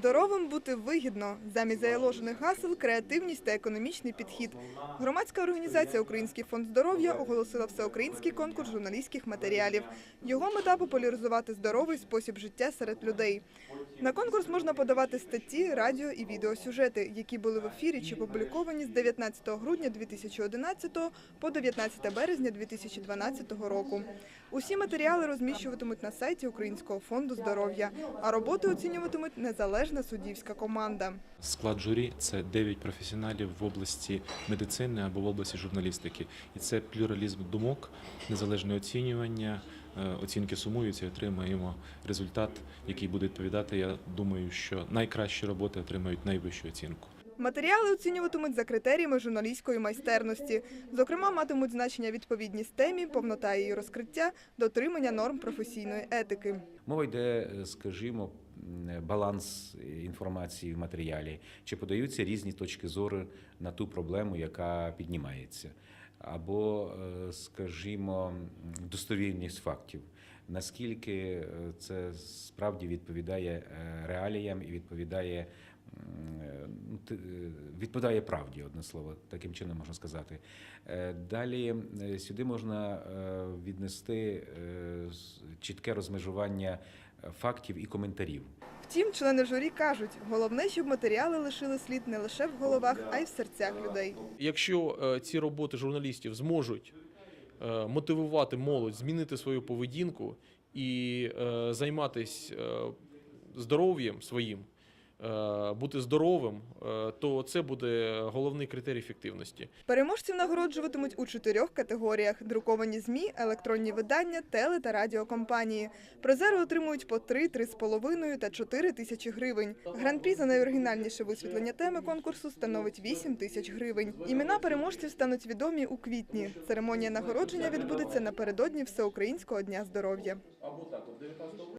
Здоровим бути вигідно. Замість заяложених гасел креативність та економічний підхід. Громадська організація Український фонд здоров'я оголосила всеукраїнський конкурс журналістських матеріалів. Його мета популяризувати здоровий спосіб життя серед людей. На конкурс можна подавати статті, радіо і відеосюжети, які були в ефірі чи опубліковані з 19 грудня 2011 по 19 березня 2012 року. Усі матеріали розміщуватимуть на сайті Українського фонду здоров'я, а роботи оцінюватимуть незалежна суддівська команда. Склад журі це 9 професіоналів в області медицини або в області журналістики. І це плюралізм думок, незалежне оцінювання, оцінки сумуються і отримаємо результат, який буде відповідати. Я думаю, що найкращі роботи отримають найвищу оцінку. Матеріали оцінюватимуть за критеріями журналістської майстерності. Зокрема, матимуть значення відповідність темі, повнота її розкриття, дотримання норм професійної етики. Мова йде, е, скажімо, м, баланс інформації в матеріалі, чи подаються різні точки зору на ту проблему, яка піднімається, або, е, скажімо, достовірність фактів. Наскільки е, це справді відповідає е, реаліям і відповідає, відповідає правді, одне слово, таким чином можна сказати. Далі сюди можна віднести чітке розмежування фактів і коментарів. Втім, члени журі кажуть, головне, щоб матеріали лишили слід не лише в головах, а й в серцях людей. Якщо е, ці роботи журналістів зможуть е, мотивувати молодь змінити свою поведінку і е, займатися здоров'ям своїм, бути здоровим, е, то це буде головний критерій ефективності. Переможців нагороджуватимуть у чотирьох категоріях: друковані ЗМІ, електронні видання, теле та радіокомпанії. Призери отримують по 3, 3,5 та 4 тисячі гривень. Гран-прі за найоригінальніше висвітлення теми конкурсу становить 8 тисяч гривень. Імена переможців стануть відомі у квітні. Церемонія нагородження відбудеться напередодні Всеукраїнського дня здоров'я.